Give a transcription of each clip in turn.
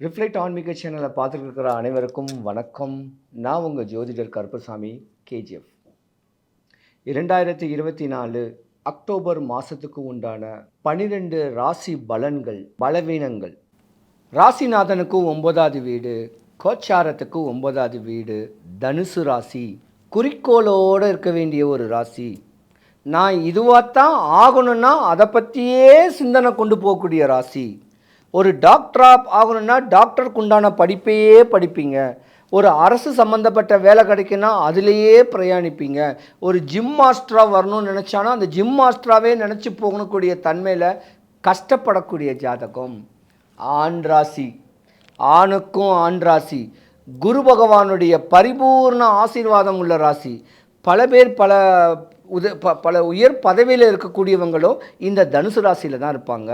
Reflect ஆன்மீக சேனலை பார்த்துருக்கிற அனைவருக்கும் வணக்கம். நான் உங்கள் ஜோதிடர் கருப்பசாமி கேஜிஎஃப் இரண்டாயிரத்தி இருபத்தி நாலு அக்டோபர் மாதத்துக்கு உண்டான பன்னிரெண்டு ராசி பலன்கள் பலவீனங்கள். ராசிநாதனுக்கு ஒன்பதாவது வீடு கோச்சாரத்துக்கு ஒன்பதாவது வீடு தனுசு ராசி. குறிக்கோளோடு இருக்க வேண்டிய ஒரு ராசி. நான் இதுவாகத்தான் ஆகணும்னா அதை பற்றியே சிந்தனை கொண்டு போகக்கூடிய ராசி. ஒரு டாக்டராக ஆகணும்னா டாக்டருக்கு உண்டான படிப்பையே படிப்பீங்க. ஒரு அரசு சம்மந்தப்பட்ட வேலை கிடைக்குன்னா அதுலேயே பிரயாணிப்பீங்க. ஒரு ஜிம் மாஸ்டராக வரணும்னு நினச்சானா அந்த ஜிம் மாஸ்டராகவே நினச்சி போகக்கூடிய தன்மையில் கஷ்டப்படக்கூடிய ஜாதகம். ஆண் ராசி. ஆணுக்கும் ஆண் ராசி. குரு பகவானுடைய பரிபூர்ண ஆசீர்வாதம் உள்ள ராசி. பல பேர் பல உத ப பல உயர் பதவியில் இருக்கக்கூடியவங்களும் இந்த தனுசு ராசியில் தான் இருப்பாங்க.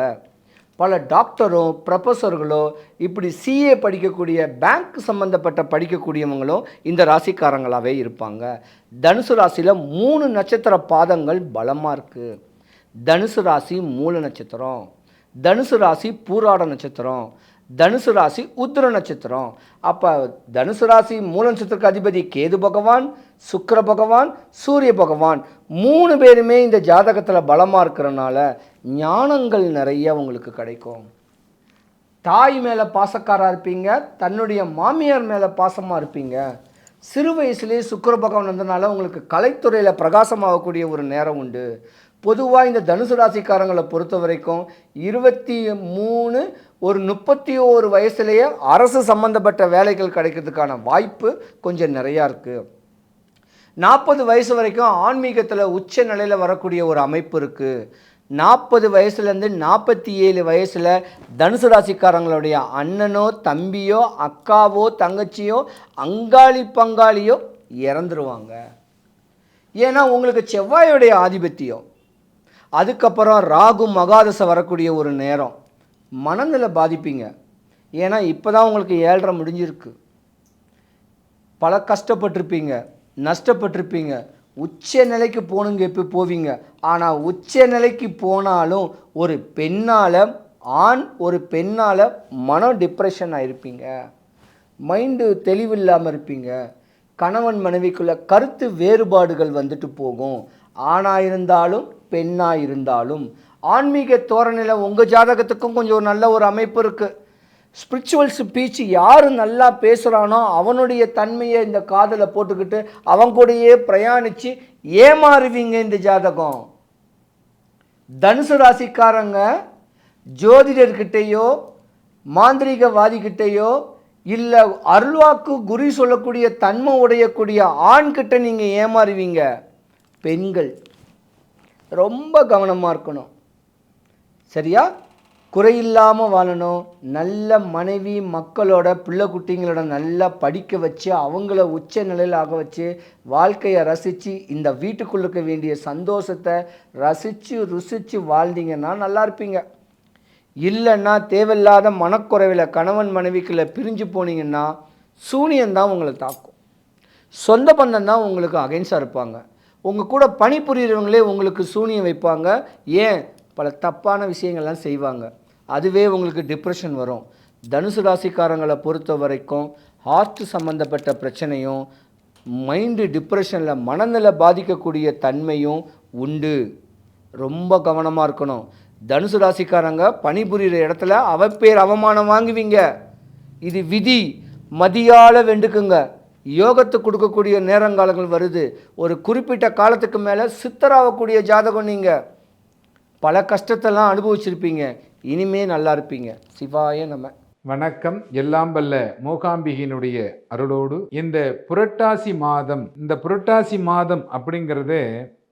பல டாக்டரும் ப்ரொஃபஸர்களோ இப்படி சிஏ படிக்கக்கூடிய பேங்க் சம்மந்தப்பட்ட படிக்கக்கூடியவங்களும் இந்த ராசிக்காரங்களாகவே இருப்பாங்க. தனுசு ராசியில் மூணு நட்சத்திர பாதங்கள் பலமாக இருக்குது தனுசு ராசி மூல நட்சத்திரம். தனுசு ராசி பூராட நட்சத்திரம். தனுசு ராசி உத்திர நட்சத்திரம். அப்போ தனுசு ராசி மூல நட்சத்திரக்கு அதிபதி கேது பகவான் சுக்கர பகவான் சூரிய பகவான் மூணு பேருமே இந்த ஜாதகத்தில் பலமாக இருக்கிறனால ஞானங்கள் நிறைய உங்களுக்கு கிடைக்கும். தாய் மேலே பாசக்காராக இருப்பீங்க தன்னுடைய மாமியார் மேலே பாசமாக இருப்பீங்க. சிறு வயசுலேயே சுக்கர பகவான் வந்தனால உங்களுக்கு கலைத்துறையில் பிரகாசமாகக்கூடிய ஒரு நேரம் உண்டு. பொதுவாக இந்த தனுசு ராசிக்காரங்களை பொறுத்த வரைக்கும் இருபத்தி மூணு ஒரு முப்பத்தி ஓரு வயசுலேயே அரசு சம்மந்தப்பட்ட வேலைகள் கிடைக்கிறதுக்கான வாய்ப்பு கொஞ்சம் நிறையா இருக்குது நாற்பது வயசு வரைக்கும் ஆன்மீகத்தில் உச்ச நிலையில் வரக்கூடிய ஒரு அமைப்பு இருக்குது நாற்பது வயசுலேருந்து நாற்பத்தி ஏழு வயசில் தனுசு ராசிக்காரங்களுடைய அண்ணனோ தம்பியோ அக்காவோ தங்கச்சியோ அங்காளி பங்காளியோ இறந்துருவாங்க. ஏன்னா உங்களுக்கு செவ்வாயுடைய ஆதிபத்தியம். அதுக்கப்புறம் ராகு மகாதசை வரக்கூடிய ஒரு நேரம். மனநிலை பாதிப்பீங்க. ஏன்னா இப்போ தான் உங்களுக்கு ஏழரை முடிஞ்சிருக்கு. பல கஷ்டப்பட்டிருப்பீங்க நஷ்டப்பட்டிருப்பீங்க. உச்ச நிலைக்கு போகணுங்க எப்போ போவீங்க? ஆனால் உச்ச நிலைக்கு போனாலும் ஒரு பெண்ணால் ஆண் ஒரு பெண்ணால் மனம் டிப்ரெஷன் ஆகிருப்பீங்க மைண்டு தெளிவில்லாமல் இருப்பீங்க. கணவன் மனைவிக்குள்ள கருத்து வேறுபாடுகள் வந்துட்டு போகும். ஆணாக இருந்தாலும் பெண்ணாக இருந்தாலும். ஆன்மீக தோரணையில் உங்கள் ஜாதகத்துக்கும் கொஞ்சம் ஒரு நல்ல ஒரு அமைப்பு இருக்குது ஸ்பிரிச்சுவல்ஸ் ஸ்பீச் யார் நல்லா பேசுகிறானோ அவனுடைய தன்மையை இந்த காதில் போட்டுக்கிட்டு அவன் கூடயே பிரயாணித்து ஏமாறுவீங்க இந்த ஜாதகம். தனுசு ராசிக்காரங்க ஜோதிடர்கிட்டேயோ மாந்திரிகவாதிகிட்டேயோ இல்லை அருள்வாக்கு குறி சொல்லக்கூடிய தன்மை உடையக்கூடிய ஆண்கிட்ட நீங்கள் ஏமாறுவீங்க. பெண்கள். ரொம்ப கவனமாக இருக்கணும். சரியா? குறையில்லாமல் வாழணும். நல்ல மனைவி மக்களோட பிள்ளை குட்டிங்களோட நல்லா படிக்க வச்சு அவங்கள உச்ச நிலையில் ஆக வச்சு வாழ்க்கையை ரசித்து இந்த வீட்டுக்குள்ள இருக்க வேண்டிய சந்தோஷத்தை ரசித்து ருசித்து வாழ்ந்தீங்கன்னா நல்லா இருப்பீங்க. இல்லைன்னா தேவையில்லாத மனக்குறைவில் கணவன் மனைவிக்குள்ள பிரிஞ்சு போனீங்கன்னா சூனியந்தான் உங்களை தாக்கும். சொந்த பந்தம் தான் உங்களுக்கு அகைன்ஸாக இருப்பாங்க. உங்கள் கூட பணிபுரியறவங்களே உங்களுக்கு சூனியம் வைப்பாங்க. ஏன்? பல தப்பான விஷயங்கள்லாம் செய்வாங்க. அதுவே உங்களுக்கு டிப்ரெஷன் வரும். தனுசு ராசிக்காரங்களை பொறுத்த வரைக்கும் ஹார்ட் சம்மந்தப்பட்ட பிரச்சனையும் மைண்டு டிப்ரெஷனில் மனநிலை பாதிக்கக்கூடிய தன்மையும் உண்டு. ரொம்ப கவனமாக இருக்கணும். தனுசு ராசிக்காரங்க பணிபுரிகிற இடத்துல அவப்பேர் அவமானம் வாங்குவீங்க. இது விதி. மதியால வெண்டுக்குங்க. யோகத்தை கொடுக்கக்கூடிய நேரங்காலங்கள் வருது. ஒரு குறிப்பிட்ட காலத்துக்கு மேலே சித்தராகக்கூடிய ஜாதகம் நீங்கள் பல கஷ்டத்தெல்லாம் அனுபவிச்சிருப்பீங்க. இனிமே நல்லா இருப்பீங்க. சிவாய நம்ம வணக்கம். எல்லாம் வல்ல மூகாம்பிகையினுடைய அருளோடு இந்த புரட்டாசி மாதம் இந்த புரட்டாசி மாதம் அப்படிங்கிறது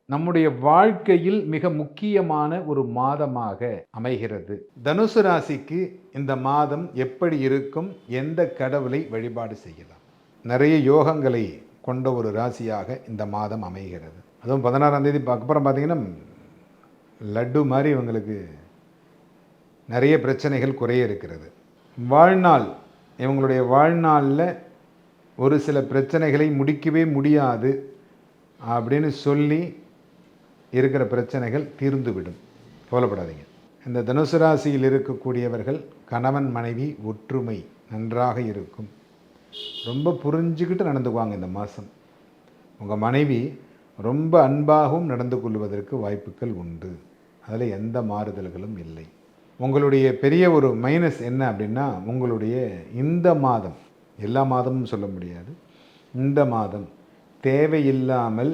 நம்முடைய வாழ்க்கையில் மிக முக்கியமான ஒரு மாதமாக அமைகிறது. தனுசு ராசிக்கு இந்த மாதம் எப்படி இருக்கும்? எந்த கடவுளை வழிபாடு செய்யலாம்? நிறைய யோகங்களை கொண்ட ஒரு ராசியாக இந்த மாதம் அமைகிறது. அதுவும் பதினாறாம் தேதி அப்புறம் பார்த்தீங்கன்னா லட்டு மாதிரி இவங்களுக்கு நிறைய பிரச்சனைகள் குறைய இருக்கிறது. வாழ்நாள் இவங்களுடைய வாழ்நாளில் ஒரு சில பிரச்சனைகளை முடிக்கவே முடியாது அப்படின்னு சொல்லி இருக்கிற பிரச்சனைகள் தீர்ந்துவிடும். கவலைப்படாதீங்க. இந்த தனுசு ராசியில் இருக்கக்கூடியவர்கள் கணவன் மனைவி ஒற்றுமை நன்றாக இருக்கும். ரொம்ப புரிஞ்சுக்கிட்டு நடந்துக்குவாங்க இந்த மாதம். உங்கள் மனைவி ரொம்ப அன்பாகவும் நடந்து கொள்வதற்கு வாய்ப்புகள் உண்டு. அதில் எந்த மாறுதல்களும் இல்லை. உங்களுடைய பெரிய ஒரு மைனஸ் என்ன அப்படின்னா உங்களுடைய இந்த மாதம் எல்லா மாதமும் சொல்ல முடியாது. இந்த மாதம் தேவையில்லாமல்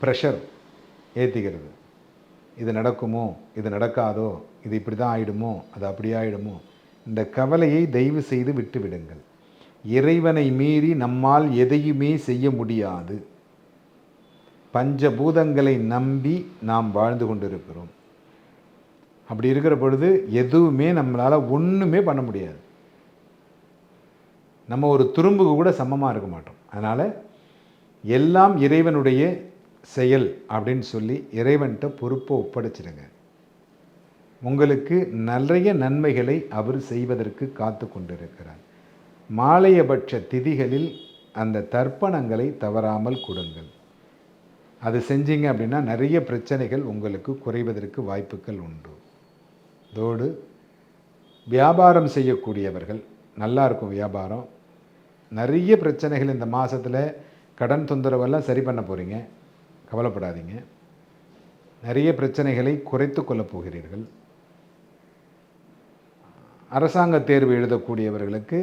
ப்ரெஷர் ஏற்றிக்கிறது இது நடக்குமோ இது நடக்காதோ இது இப்படி தான் ஆகிடுமோ அது அப்படி ஆகிடுமோ இந்த கவலையை தயவு செய்து விட்டு விடுங்கள். இறைவனை மீறி நம்மால் எதையுமே செய்ய முடியாது. பஞ்சபூதங்களை நம்பி நாம் வாழ்ந்து கொண்டிருக்கிறோம். அப்படி இருக்கிற பொழுது எதுவுமே நம்மளால் ஒன்றுமே பண்ண முடியாது. நம்ம ஒரு துரும்புக்கு கூட சமமாக இருக்க மாட்டோம். அதனால் எல்லாம் இறைவனுடைய செயல் அப்படின்னு சொல்லி இறைவன்கிட்ட பொறுப்பை ஒப்படைச்சிடுங்க. உங்களுக்கு நிறைய நன்மைகளை அவர் செய்வதற்கு காத்து கொண்டிருக்கிறார். மாலையபட்ச திதிகளில் அந்த தர்ப்பணங்களை தவறாமல் கொடுங்கள். அது செஞ்சீங்க அப்படின்னா நிறைய பிரச்சனைகள் உங்களுக்கு குறைவதற்கு வாய்ப்புகள் உண்டு. அதோடு வியாபாரம் செய்யக்கூடியவர்கள் நல்லா இருக்கும் வியாபாரம். நிறைய பிரச்சனைகள் இந்த மாதத்தில் கடன் தொந்தரவெல்லாம் சரி பண்ண போகிறீங்க கவலைப்படாதீங்க. நிறைய பிரச்சனைகளை குறைத்து கொள்ளப் போகிறீர்கள். அரசாங்க தேர்வு எழுதக்கூடியவர்களுக்கு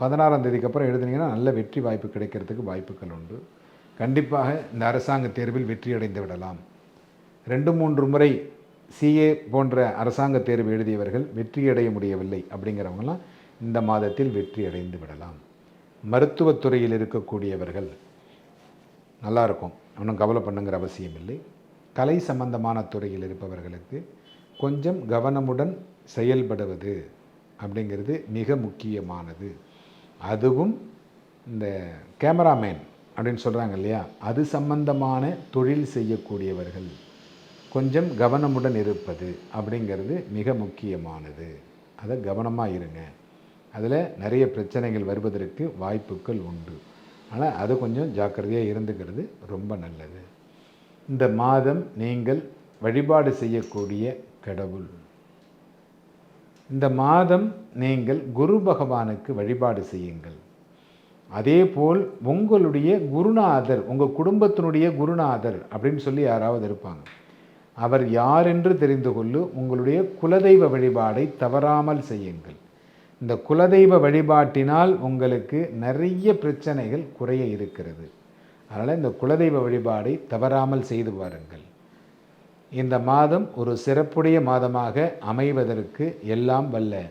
பதினாறாம் தேதிக்கு அப்புறம் எழுதுனீங்கன்னா நல்ல வெற்றி வாய்ப்பு கிடைக்கிறதுக்கு வாய்ப்புகள் உண்டு. கண்டிப்பாக இந்த அரசாங்க தேர்வில் வெற்றி அடைந்து விடலாம். ரெண்டு மூன்று முறை சிஏ போன்ற அரசாங்க தேர்வு எழுதியவர்கள் வெற்றியடைய முடியவில்லை அப்படிங்கிறவங்களாம் இந்த மாதத்தில் வெற்றி அடைந்து விடலாம் மருத்துவத்துறையில் இருக்கக்கூடியவர்கள் நல்லாயிருக்கும். ஒன்றும் கவலை பண்ணுங்கிற அவசியம் இல்லை. கலை சம்பந்தமான துறையில் இருப்பவர்களுக்கு கொஞ்சம் கவனமுடன் செயல்படுவது அப்படிங்கிறது மிக முக்கியமானது. அதுவும் இந்த கேமராமேன் அப்படின்னு சொல்கிறாங்க இல்லையா? அது சம்பந்தமான தொழில் செய்யக்கூடியவர்கள் கொஞ்சம் கவனமுடன் இருப்பது அப்படிங்கிறது மிக முக்கியமானது. அதை கவனமாக இருங்க. அதில் நிறைய பிரச்சனைகள் வருவதற்கு வாய்ப்புகள் உண்டு. ஆனால் அது கொஞ்சம் ஜாக்கிரதையாக இருந்துக்கிறது ரொம்ப நல்லது. இந்த மாதம் நீங்கள் வழிபாடு செய்யக்கூடிய கடவுள். இந்த மாதம் நீங்கள் குரு பகவானுக்கு வழிபாடு செய்யுங்கள். அதேபோல் உங்களுடைய குருநாதர் உங்கள் குடும்பத்தினுடைய குருநாதர் அப்படின்னு சொல்லி யாராவது இருப்பாங்க. அவர் யார் என்று தெரிந்து கொள்ளு உங்களுடைய குலதெய்வ வழிபாடை தவறாமல் செய்யுங்கள். இந்த குலதெய்வ வழிபாட்டினால் உங்களுக்கு நிறைய பிரச்சனைகள் குறைய இருக்கிறது. அதனால் இந்த குலதெய்வ வழிபாடை தவறாமல் செய்து பாருங்கள் இந்த மாதம் ஒரு சிறப்புடைய மாதமாக அமைவதற்கு எல்லாம் வல்ல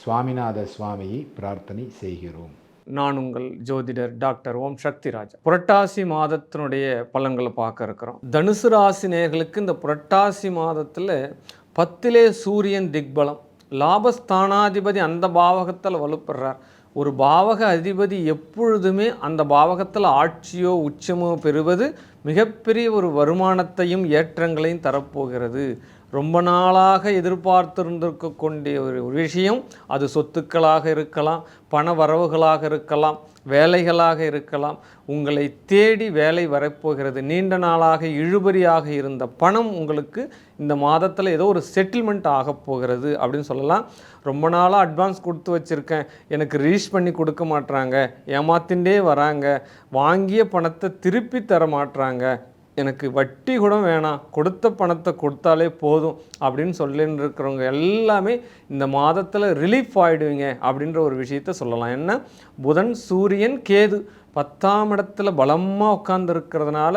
சுவாமிநாத சுவாமியை பிரார்த்தனை செய்கிறோம். நான் உங்கள் ஜோதிடர் டாக்டர் ஓம் சக்திராஜ். புரட்டாசி மாதத்தினுடைய பலன்களை பார்க்க இருக்கிறோம். தனுசு ராசி நேர்களுக்கு இந்த புரட்டாசி மாதத்தில் பத்திலே சூரியன் திக்பலம். லாபஸ்தானாதிபதி அந்த பாவகத்தில் வலுப்படுறார் ஒரு பாவக அதிபதி எப்பொழுதுமே அந்த பாவகத்தில் ஆட்சியோ உச்சமோ பெறுவது மிகப்பெரிய ஒரு வருமானத்தையும் ஏற்றங்களையும் தரப்போகிறது. ரொம்ப நாளாக எதிர்பார்த்திருந்திருக்கக்கூடிய ஒரு ஒரு விஷயம். அது சொத்துக்களாக இருக்கலாம் பண வரவுகளாக இருக்கலாம் வேலைகளாக இருக்கலாம். உங்களை தேடி வேலை வரப்போகிறது. நீண்ட நாளாக இழுபறியாக இருந்த பணம் உங்களுக்கு இந்த மாதத்தில் ஏதோ ஒரு செட்டில்மெண்ட் ஆகப் போகிறது அப்படின்னு சொல்லலாம். ரொம்ப நாளாக அட்வான்ஸ் கொடுத்து வச்சுருக்கேன். எனக்கு ரீச் பண்ணி கொடுக்க மாட்றாங்க. ஏமாத்திண்டே வராங்க. வாங்கிய பணத்தை திருப்பி தர மாட்டுறாங்க எனக்கு வட்டி கூட வேணாம். கொடுத்த பணத்தை கொடுத்தாலே போதும் அப்படின்னு சொல்லின்னு இருக்கிறவங்க எல்லாமே இந்த மாதத்தில் ரிலீஃப் ஆகிடுவீங்க அப்படின்ற ஒரு விஷயத்த சொல்லலாம். என்ன? புதன் சூரியன் கேது பத்தாம் இடத்துல பலமாக உட்கார்ந்துருக்கிறதுனால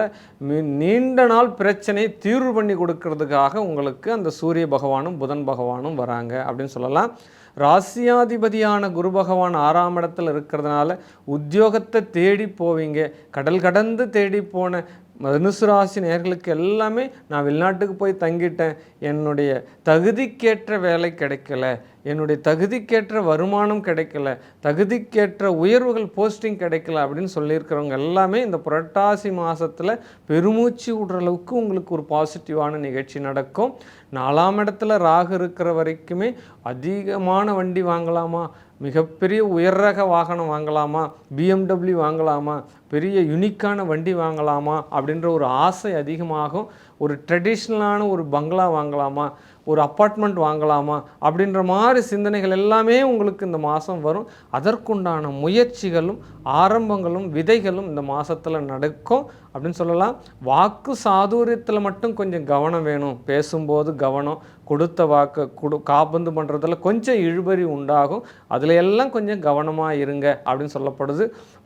நீண்ட நாள் பிரச்சனையை தீர்வு பண்ணி கொடுக்கறதுக்காக உங்களுக்கு அந்த சூரிய பகவானும் புதன் பகவானும் வராங்க அப்படின்னு சொல்லலாம். ராசியாதிபதியான குரு பகவான் ஆறாம் இடத்துல இருக்கிறதுனால உத்தியோகத்தை தேடி போவீங்க. கடல் கடந்து தேடி போன தனுசு ராசி நேர்களுக்கு எல்லாமே நான் வெளிநாட்டுக்கு போய் தங்கிட்டேன். என்னுடைய தகுதிக்கேற்ற வேலை கிடைக்கல. என்னுடைய தகுதிக்கேற்ற வருமானம் கிடைக்கல. தகுதிக்கேற்ற உயர்வுகள் போஸ்டிங் கிடைக்கல அப்படின்னு சொல்லியிருக்கிறவங்க எல்லாமே இந்த புரட்டாசி மாதத்தில் பெருமூச்சு விடுற அளவுக்கு உங்களுக்கு ஒரு பாசிட்டிவான நிகழ்ச்சி நடக்கும். நாலாம் இடத்துல ராகு இருக்கிற வரைக்குமே அதிகமான வண்டி வாங்கலாமா? மிகப்பெரிய உயர் ரக வாகனம் வாங்கலாமா? பிஎம்டபிள்யூ வாங்கலாமா? பெரிய யுனிக்கான வண்டி வாங்கலாமா? அப்படின்ற ஒரு ஆசை அதிகமாகும். ஒரு ட்ரெடிஷ்னலான ஒரு பங்களா வாங்கலாமா? ஒரு அப்பார்ட்மெண்ட் வாங்கலாமா அப்படின்ற மாதிரி சிந்தனைகள் எல்லாமே உங்களுக்கு இந்த மாதம் வரும். அதற்குண்டான முயற்சிகளும் ஆரம்பங்களும் விதைகளும் இந்த மாதத்தில் நடக்கும் அப்படின்னு சொல்லலாம். வாக்கு சாதுரியத்தில் மட்டும் கொஞ்சம் கவனம் வேணும். பேசும்போது கவனம் கொடுத்த வாக்கு கொடு காபந்து பண்ணுறதுல கொஞ்சம் இழுபறி உண்டாகும். அதில் எல்லாம் கொஞ்சம் கவனமாக இருங்க அப்படின்னு சொல்லப்படுது.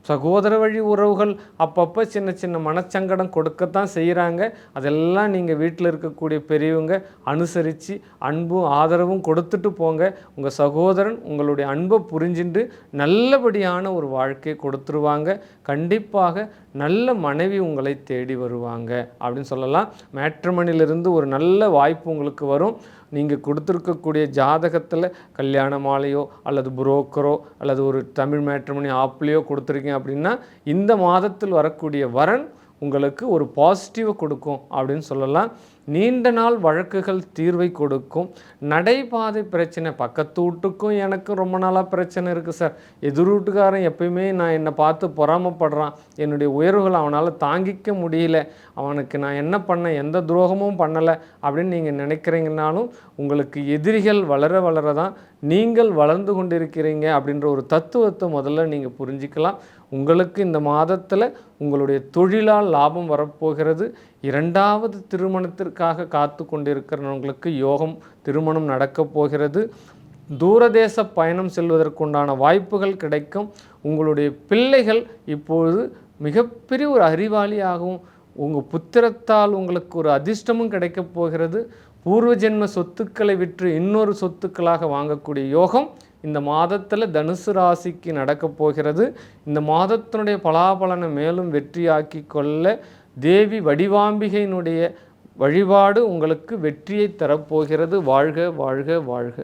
சகோதர வழி உறவுகள் அப்பப்போ சின்ன சின்ன மனச்சங்கடம் கொடுக்கத்தான் செய்கிறாங்க அதெல்லாம் நீங்கள் வீட்டில் இருக்கக்கூடிய பெரியவங்க அனுசரித்து அன்பும் ஆதரவும் கொடுத்துட்டு போங்க. உங்கள் சகோதரன் உங்களுடைய அன்பை புரிஞ்சுட்டு நல்லபடியான ஒரு வாழ்க்கையை கொடுத்துருவாங்க. கண்டிப்பாக நல்ல மனைவி உங்களை தேடி வருவாங்க. அப்படின்னு சொல்லலாம். மேட்ரிமணிலிருந்து ஒரு நல்ல வாய்ப்பு உங்களுக்கு வரும். நீங்கள் கொடுத்துருக்கக்கூடிய ஜாதகத்தில் கல்யாண மாலையோ அல்லது புரோக்கரோ அல்லது ஒரு தமிழ் மேட்ரிமணி ஆப்லேயோ கொடுத்துருக்கீங்க அப்படின்னா இந்த மாதத்தில் வரக்கூடிய வரன் உங்களுக்கு ஒரு பாசிட்டிவை கொடுக்கும் அப்படின்னு சொல்லலாம். நீண்ட நாள் வழக்குகள் தீர்வை கொடுக்கும். நடைபாதை பிரச்சனை பக்கத்து வீட்டுக்கும் எனக்கும் ரொம்ப நாளாக பிரச்சனை இருக்குது சார். எதிர் வீட்டுக்காரன் எப்பயுமே நான் என்னை பார்த்து பொறாமப்படுறான். என்னுடைய உயர்வுகளை அவனால் தாங்கிக்க முடியல. அவனுக்கு நான் என்ன பண்ணேன் எந்த துரோகமும் பண்ணலை அப்படின்னு நீங்கள் நினைக்கிறீங்கனாலும் உங்களுக்கு எதிரிகள் வளர வளர தான் நீங்கள் வளர்ந்து கொண்டிருக்கிறீங்க அப்படின்ற ஒரு தத்துவத்தை முதல்ல நீங்கள் புரிஞ்சிக்கலாம். உங்களுக்கு இந்த மாதத்தில் உங்களுடைய தொழிலால் லாபம் வரப்போகிறது. இரண்டாவது திருமணத்திற்காக காத்து கொண்டிருக்கிறவங்களுக்கு யோகம் திருமணம் நடக்கப் போகிறது. தூரதேச பயணம் செல்வதற்குண்டான வாய்ப்புகள் கிடைக்கும். உங்களுடைய பிள்ளைகள் இப்பொழுது மிகப்பெரிய ஒரு அறிவாளியாகவும் உங்கள் புத்திரத்தால் உங்களுக்கு ஒரு அதிர்ஷ்டமும் கிடைக்கப் போகிறது. பூர்வ ஜென்ம சொத்துக்களை விற்று இன்னொரு சொத்துக்களாக வாங்கக்கூடிய யோகம் இந்த மாதத்தில் தனுசு ராசிக்கு நடக்கப் போகிறது. இந்த மாதத்தினுடைய பலாபலனை மேலும் வெற்றியாக்கி கொள்ள தேவி வடிவாம்பிகையினுடைய வழிபாடு உங்களுக்கு வெற்றியை தரப்போகிறது. வாழ்க வாழ்க வாழ்க.